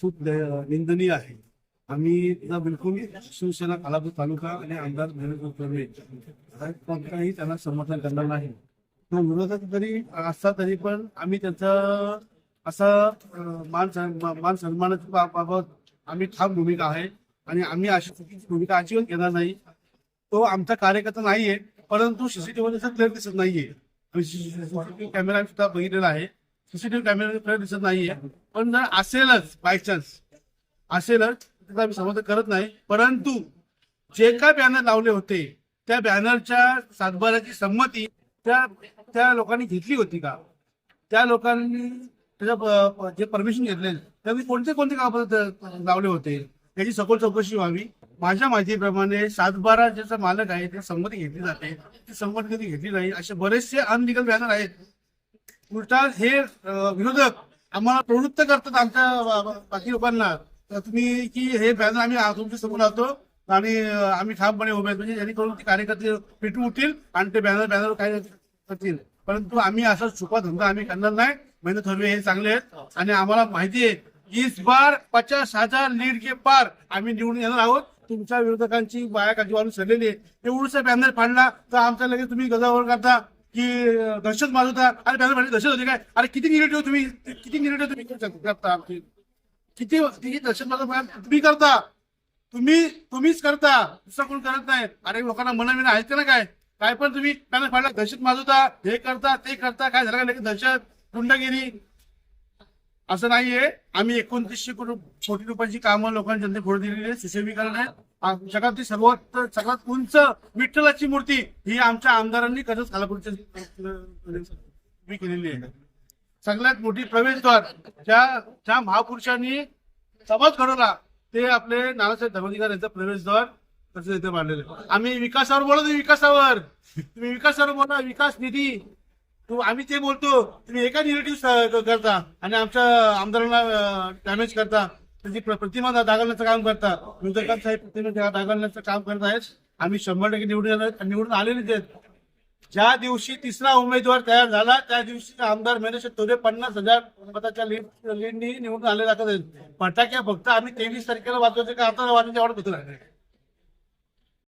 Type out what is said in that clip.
खूप निंदनीय आहे. आम्ही बिलकुल शिवसेना कालापूर तालुका आणि आमदार धीरज कर्वे कोणताही त्यांना समर्थन करणार नाही. तो विरोधात जरी असता तरी पण आम्ही त्याचा असा मान मान सन्मानाच्या बाबत आम्ही ठाम भूमिका आहे आणि आम्ही अशी चुकीची भूमिका अजिबात घेणार नाही. तो आमचा कार्यकर्ता नाहीये परंतु सीसीटीव्ही मध्ये क्लिअर दिसत नाहीये. सीसीटीव्ही कॅमेरा सुद्धा बघितलेला आहे. सीसीटीव्ही कॅमेरा दिसत नाहीये. पण जर असेलच बाय चान्स असेलच त्याचा आम्ही समर्थन करत नाही. परंतु जे काय बॅनर लावले होते त्या बॅनरच्या सातबाराची संमती त्या त्या लोकांनी घेतली होती का? त्या लोकांनी त्याच्या जे परमिशन घेतले त्यावेळी कोणते कोणते कागदपत्र लावले होते? त्याची सखोल चौकशी व्हावी. माझ्या माहितीप्रमाणे सातबारा ज्याचा मालक आहे ते संमती घेतली जाते. ती संमती कधी घेतली नाही? असे बरेचसे अनलिगल बॅनर आहेत. उलटा हे विरोधक आम्हाला प्रवृत्त करतात आमच्या बाकी लोकांना. तुम्ही की हे बॅनर आम्ही तुमच्यासमोर लावतो आणि आम्ही ठामपणे उभे आहेत. म्हणजे जेणेकरून ते कार्यकर्ते पेटू उठतील आणि ते बॅनर बॅनर काय करतील. परंतु आम्ही असा छुपा धंदा आम्ही करणार नाही. मेहनत हवी हे चांगले आहेत. आणि आम्हाला माहिती आहे इस बार पचास हजार लीड के पार आम्ही निवडून येणार आहोत. तुमच्या विरोधकांची बाया काळजी सरलेली आहे. एवढंच बॅनर फाडला तर आमच्या लगेच तुम्ही गजावर करता. की दहशत दहशत होता. अरे बॅनर म्हणजे दहशत होती काय? अरे किती निगेटिव्ह तुम्ही? किती निगेटिव्ह तुम्ही? करता किती किती दहशत माजव तुम्ही करता. तुम्ही तुम्हीच करता. दुसरा कोण करत नाही? अरे लोकांना मनविना आहेत का ना काय? काय पण तुम्ही त्यांना फाडला. दहशत माजवता हे करता ते करता. काय झालं का दहशत गुंडगिरी. असं नाहीये. आम्ही एकोणतीसशे कोटी रुपयांची कामं लोकांच्या जनते फोड दिलेली आहे सुशोभीकरण आहे जगातली सर्वात सगळ्यात उंच विठ्ठलाची मूर्ती ही आमच्या आमदारांनी कधीच खालापूरच्या केलेली आहे. सगळ्यात मोठी प्रवेशद्वार ज्या ज्या महापुरुषांनी समाज घडवला ते आपले नानासाहेब धर्माधिकारी यांचा प्रवेशद्वार तसं इथे मांडलेलं आम्ही विकासावर बोलतो विकासावर. तुम्ही विकासावर बोला विकास निधी. तू आम्ही ते बोलतो तुम्ही एका निगेटिव्ह करता आणि आमच्या आमदारांना डॅमेज करता. प्रतिमा दा- दाखवण्याचं काम करता विरोधकांत साहेब प्रतिमा दाखवण्याचं काम करत आहेत. आम्ही शंभर टक्के निवडून निवडून आले आणि निवडून आहेत. ज्या दिवशी तिसरा उमेदवार तयार झाला त्या दिवशी आमदार मेनेश तोरे पन्नास हजार मताच्या लीड लीडनी निवडून आले जातात फटाक्या फक्त आम्ही तेवीस तारखेला वाजवायचे का आता वाजवायचे एवढं होतो